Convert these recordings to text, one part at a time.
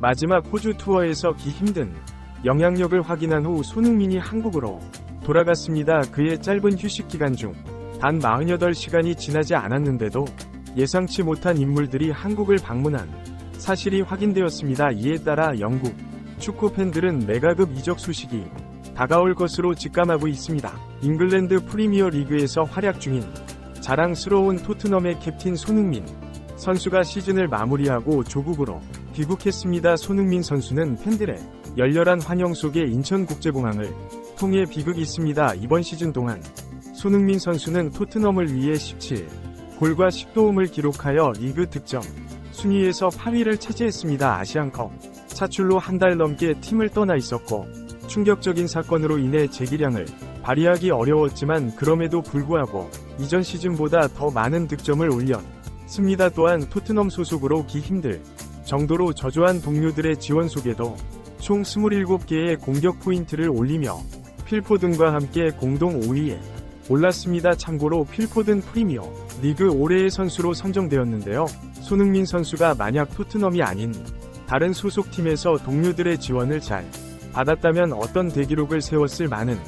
마지막 호주 투어에서 기 힘든 영향력을 확인한 후 손흥민이 한국으로 돌아갔습니다. 그의 짧은 휴식 기간 중 단 48시간이 지나지 않았는데도 예상치 못한 인물들이 한국을 방문한 사실이 확인되었습니다. 이에 따라 영국 축구 팬들은 메가급 이적 소식이 다가올 것으로 직감하고 있습니다. 잉글랜드 프리미어 리그에서 활약 중인 자랑스러운 토트넘의 캡틴 손흥민 선수가 시즌을 마무리하고 조국으로 귀국했습니다. 손흥민 선수는 팬들의 열렬한 환영 속에 인천국제공항을 통해 비극있습니다. 이번 시즌 동안 손흥민 선수는 토트넘을 위해 17 골과 10도움을 기록하여 리그 득점 순위에서 8위를 차지했습니다. 아시안컵 차출로 한 달 넘게 팀을 떠나 있었고 충격적인 사건으로 인해 재기량을 발휘하기 어려웠지만 그럼에도 불구하고 이전 시즌보다 더 많은 득점을 올렸습니다. 또한 토트넘 소속으로 기 힘들 정도로 저조한 동료들의 지원 속에도 총 27개의 공격 포인트를 올리며 필포든과 함께 공동 5위에 올랐습니다. 참고로 필포든 프리미어 리그 올해의 선수로 선정되었는데요. 손흥민 선수가 만약 토트넘이 아닌 다른 소속팀에서 동료들의 지원을 잘 받았다면 어떤 대기록을 세웠을 많은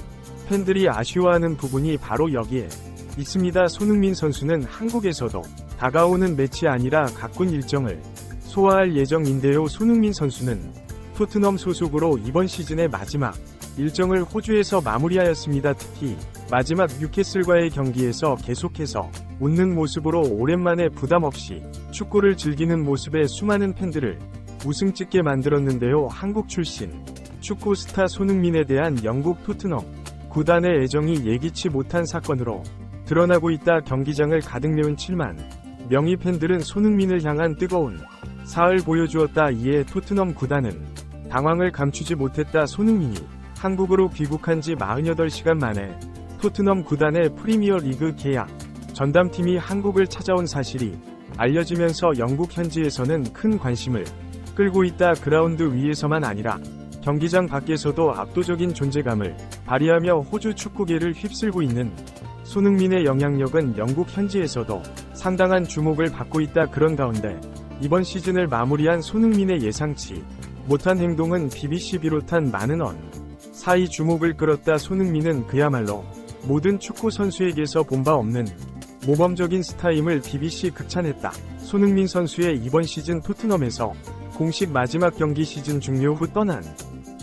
팬들이 아쉬워하는 부분이 바로 여기에 있습니다. 손흥민 선수는 한국에서도 다가오는 매치 아니라 가꾼 일정을 소화할 예정인데요. 손흥민 선수는 토트넘 소속으로 이번 시즌의 마지막 일정을 호주에서 마무리하였습니다. 특히 마지막 뉴캐슬과의 경기에서 계속해서 웃는 모습으로 오랜만에 부담 없이 축구를 즐기는 모습에 수많은 팬들을 웃음 짓게 만들었는데요. 한국 출신 축구 스타 손흥민에 대한 영국 토트넘 구단의 애정이 예기치 못한 사건으로 드러나고 있다. 경기장을 가득 메운 7만 명의 팬들은 손흥민을 향한 뜨거운 사을 보여주었다. 이에 토트넘 구단은 당황을 감추지 못했다. 손흥민이 한국으로 귀국한 지 48시간 만에 토트넘 구단의 프리미어 리그 계약 전담팀이 한국을 찾아온 사실이 알려지면서 영국 현지에서는 큰 관심을 끌고 있다. 그라운드 위에서만 아니라 경기장 밖에서도 압도적인 존재감을 발휘하며 호주 축구계를 휩쓸고 있는 손흥민의 영향력은 영국 현지에서도 상당한 주목을 받고 있다. 그런 가운데 이번 시즌을 마무리한 손흥민의 예상치 못한 행동은 BBC 비롯한 많은 언 사이 주목을 끌었다. 손흥민은 그야말로 모든 축구 선수에게서 본 바 없는 모범적인 스타임을 BBC 극찬했다. 손흥민 선수의 이번 시즌 토트넘에서 공식 마지막 경기 시즌 종료 후 떠난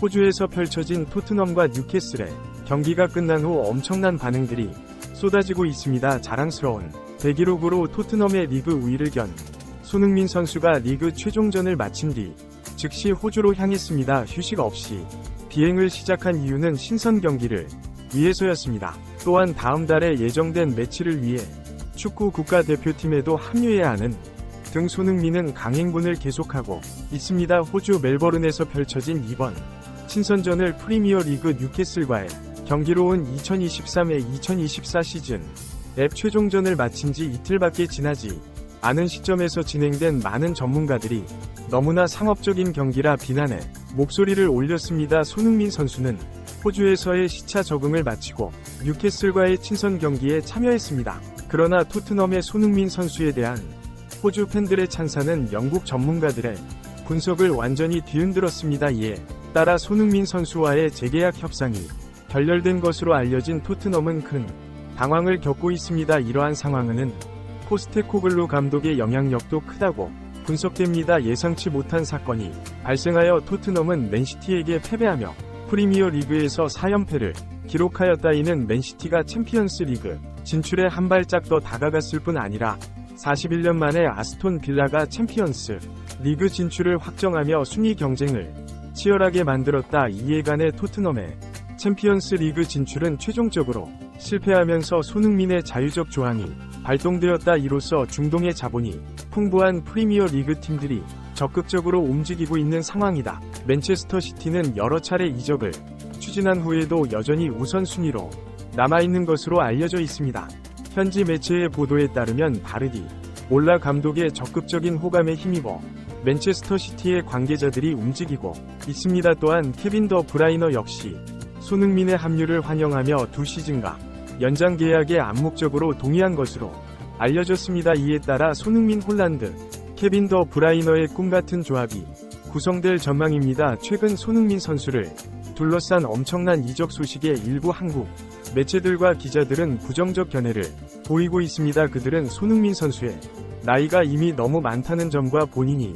호주에서 펼쳐진 토트넘과 뉴캐슬의 경기가 끝난 후 엄청난 반응들이 쏟아지고 있습니다. 자랑스러운 대기록으로 토트넘의 리그 우위를 견 손흥민 선수가 리그 최종전을 마친 뒤 즉시 호주로 향했습니다. 휴식 없이 비행을 시작한 이유는 신선 경기를 위해서였습니다. 또한 다음 달에 예정된 매치를 위해 축구 국가대표팀에도 합류해야 하는 등 손흥민은 강행군을 계속하고 있습니다. 호주 멜버른에서 펼쳐진 이번 친선전을 프리미어 리그 뉴캐슬과의 경기로운 2023-2024 시즌 앱 최종전을 마친 지 이틀밖에 지나지 않은 시점에서 진행된 많은 전문가들이 너무나 상업적인 경기라 비난의 목소리를 올렸습니다. 손흥민 선수는 호주에서의 시차 적응을 마치고 뉴캐슬과의 친선 경기에 참여했습니다. 그러나 토트넘의 손흥민 선수에 대한 호주 팬들의 찬사는 영국 전문가들의 분석을 완전히 뒤흔들었습니다. 이에 따라 손흥민 선수와의 재계약 협상이 결렬된 것으로 알려진 토트넘은 큰 당황을 겪고 있습니다. 이러한 상황은 코스테코글루 감독의 영향력도 크다고 분석됩니다. 예상치 못한 사건이 발생하여 토트넘은 맨시티에게 패배하며 프리미어 리그에서 4연패를 기록하였다. 이는 맨시티가 챔피언스 리그 진출에 한 발짝 더 다가갔을 뿐 아니라 41년 만에 아스톤 빌라가 챔피언스 리그 진출을 확정하며 순위 경쟁을 치열하게 만들었다. 이해간의 토트넘의 챔피언스 리그 진출은 최종적으로 실패하면서 손흥민의 자유적 조항이 발동되었다. 이로써 중동의 자본이 풍부한 프리미어 리그 팀들이 적극적으로 움직이고 있는 상황이다. 맨체스터 시티는 여러 차례 이적을 추진한 후에도 여전히 우선순위로 남아있는 것으로 알려져 있습니다. 현지 매체의 보도에 따르면 바르디 올라 감독의 적극적인 호감에 힘입어 맨체스터 시티의 관계자들이 움직이고 있습니다. 또한 케빈 더 브라이너 역시 손흥민의 합류를 환영하며 두 시즌가 연장 계약에 암묵적으로 동의한 것으로 알려졌습니다. 이에 따라 손흥민 홀란드, 케빈 더 브라이너의 꿈같은 조합이 구성될 전망입니다. 최근 손흥민 선수를 둘러싼 엄청난 이적 소식에 일부 한국 매체들과 기자들은 부정적 견해를 보이고 있습니다. 그들은 손흥민 선수의 나이가 이미 너무 많다는 점과 본인이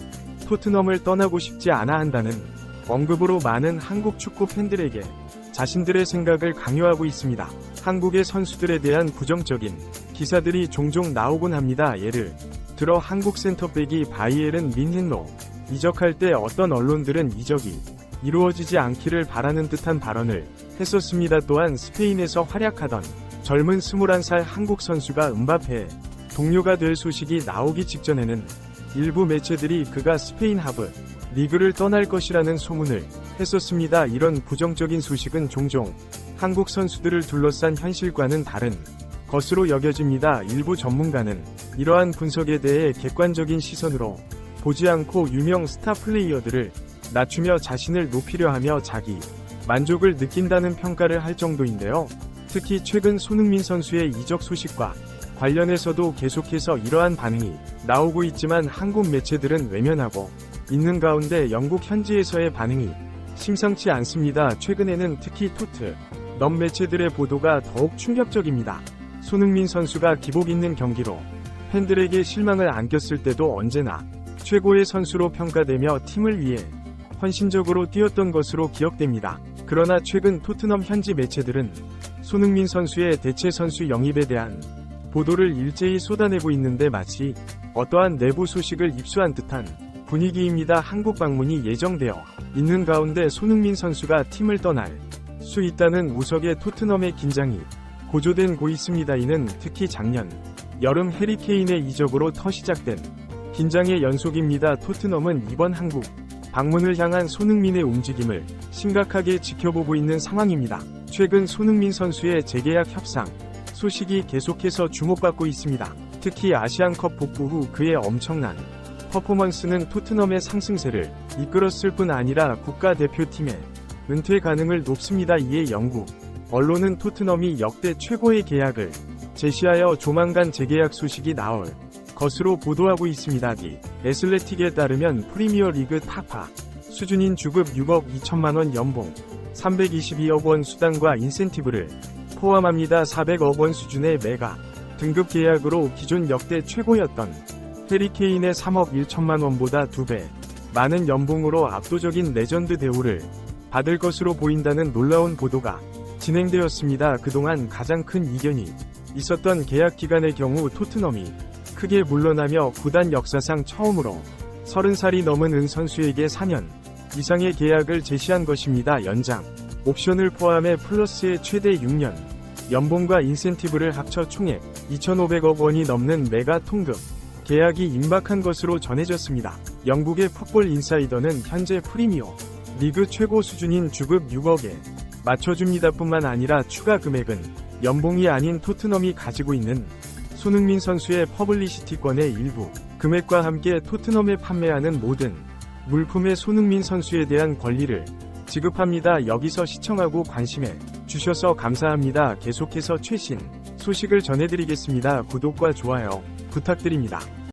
토트넘을 떠나고 싶지 않아 한다는 언급으로 많은 한국 축구 팬들에게 자신들의 생각을 강요하고 있습니다. 한국의 선수들에 대한 부정적인 기사들이 종종 나오곤 합니다. 예를 들어 한국 센터백이 바이에른 민헨로 이적할 때 어떤 언론들은 이적이 이루어지지 않기를 바라는 듯한 발언을 했었습니다. 또한 스페인에서 활약하던 젊은 21살 한국 선수가 음바페의 동료가 될 소식이 나오기 직전에는 일부 매체들이 그가 스페인 하브 리그를 떠날 것이라는 소문을 했었습니다. 이런 부정적인 소식은 종종 한국 선수들을 둘러싼 현실과는 다른 것으로 여겨집니다. 일부 전문가는 이러한 분석에 대해 객관적인 시선으로 보지 않고 유명 스타 플레이어들을 낮추며 자신을 높이려 하며 자기 만족을 느낀다는 평가를 할 정도인데요. 특히 최근 손흥민 선수의 이적 소식과 관련해서도 계속해서 이러한 반응이 나오고 있지만 한국 매체들은 외면하고 있는 가운데 영국 현지에서의 반응이 심상치 않습니다. 최근에는 특히 토트, 넘 매체들의 보도가 더욱 충격적입니다. 손흥민 선수가 기복 있는 경기로 팬들에게 실망을 안겼을 때도 언제나 최고의 선수로 평가되며 팀을 위해 헌신적으로 뛰었던 것으로 기억됩니다. 그러나 최근 토트넘 현지 매체들은 손흥민 선수의 대체 선수 영입에 대한 보도를 일제히 쏟아내고 있는데 마치 어떠한 내부 소식을 입수한 듯한 분위기입니다. 한국 방문이 예정되어 있는 가운데 손흥민 선수가 팀을 떠날 수 있다는 우석의 토트넘의 긴장이 고조된 고 있습니다. 이는 특히 작년 여름 해리케인의 이적으로 터 시작된 긴장의 연속입니다. 토트넘은 이번 한국 방문을 향한 손흥민의 움직임을 심각하게 지켜보고 있는 상황입니다. 최근 손흥민 선수의 재계약 협상 소식이 계속해서 주목받고 있습니다. 특히 아시안컵 복구 후 그의 엄청난 퍼포먼스는 토트넘의 상승세를 이끌었을 뿐 아니라 국가대표팀의 은퇴 가능을 높습니다. 이에 영국 언론은 토트넘이 역대 최고의 계약을 제시하여 조만간 재계약 소식이 나올 것으로 보도하고 있습니다. 디 애슬레틱에 따르면 프리미어 리그 타파 수준인 주급 6억 2천만 원 연봉 322억 원 수당과 인센티브를 포함합니다. 400억 원 수준의 메가 등급 계약으로 기존 역대 최고였던 해리케인의 3억 1천만 원보다 2배 많은 연봉으로 압도적인 레전드 대우를 받을 것으로 보인다는 놀라운 보도가 진행되었습니다. 그동안 가장 큰 이견이 있었던 계약 기간의 경우 토트넘이 크게 물러나며 구단 역사상 처음으로 30살이 넘은 은 선수에게 4년 이상의 계약을 제시한 것입니다. 연장 옵션을 포함해 플러스의 최대 6년 연봉과 인센티브를 합쳐 총액 2,500억 원이 넘는 메가 통급 계약이 임박한 것으로 전해졌습니다. 영국의 풋볼 인사이더는 현재 프리미어 리그 최고 수준인 주급 6억에 맞춰줍니다 뿐만 아니라 추가 금액은 연봉이 아닌 토트넘이 가지고 있는 손흥민 선수의 퍼블리시티권의 일부 금액과 함께 토트넘에 판매하는 모든 물품의 손흥민 선수에 대한 권리를 지급합니다. 여기서 시청하고 관심해 주셔서 감사합니다. 계속해서 최신 소식을 전해드리겠습니다. 구독과 좋아요 부탁드립니다.